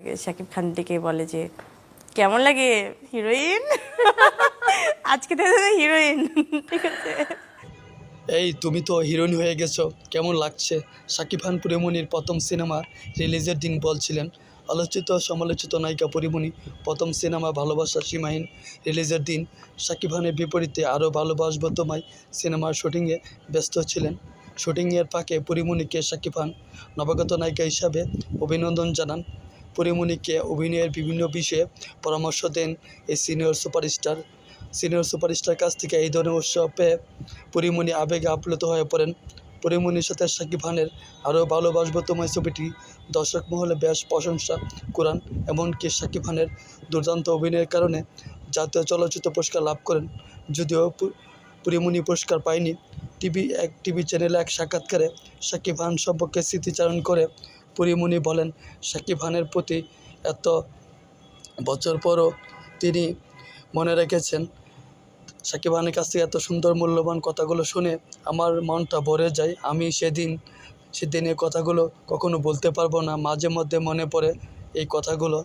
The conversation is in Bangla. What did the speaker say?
আগে শাকিব খান ডেকে বলে যে, কেমন লাগে হিরোইন? আজকে হিরোইন, ঠিক আছে। এই তুমি তো হিরোইন হয়ে গেছো, কেমন লাগছে? সাকিব খান, পরিমণির প্রথম সিনেমা রিলিজের দিন বলছিলেন। আলোচিত, সমালোচিত নায়িকা পরিমণি, প্রথম সিনেমা ভালোবাসা সীমাহীন রিলিজের দিন। সাকিব খানের বিপরীতে আরও ভালোবাসব তোমায় সিনেমার শুটিংয়ে ব্যস্ত ছিলেন। শুটিংয়ের ফাঁকে পরিমণিকে সাকিব খান নবাগত নায়িকা হিসাবে অভিনন্দন জানান। পরিমণিকে অভিনয়ের বিভিন্ন বিষয়ে পরামর্শ দেন এই সিনিয়র সুপারস্টার। সিনিয়র সুপারস্টার কাছ থেকে এই ধরনের উৎসব পরিমণি আবেগে আপ্লুত হয়ে পড়েন। পরিমণির সাথে সাকিব খানের আরও ভালোবাসব তোমায় ছবিটি দর্শক মহলে বেশ প্রশংসা কুরান এমনকি সাকিব খানের দুর্দান্ত অভিনয়ের কারণে জাতীয় চলচ্চিত্র পুরস্কার লাভ করেন। যদিও পরিমণি পুরস্কার পায়নি, টিভি এক, টিভি চ্যানেলে এক সাক্ষাৎকারে সাকিব খান সম্পর্কে স্মৃতিচারণ করে পরিমণি বলেন, সাকিব খানের প্রতি এত বছর পরও তিনি মনে রেখেছেন। সাকিব খানের কাছ থেকে এত সুন্দর মূল্যবান কথাগুলো শুনে আমার মনটা ভরে যায়। আমি সেদিন, সেদিনের কথাগুলো কখনো বলতে পারব না। মাঝে মধ্যে মনে পড়ে এই কথাগুলো।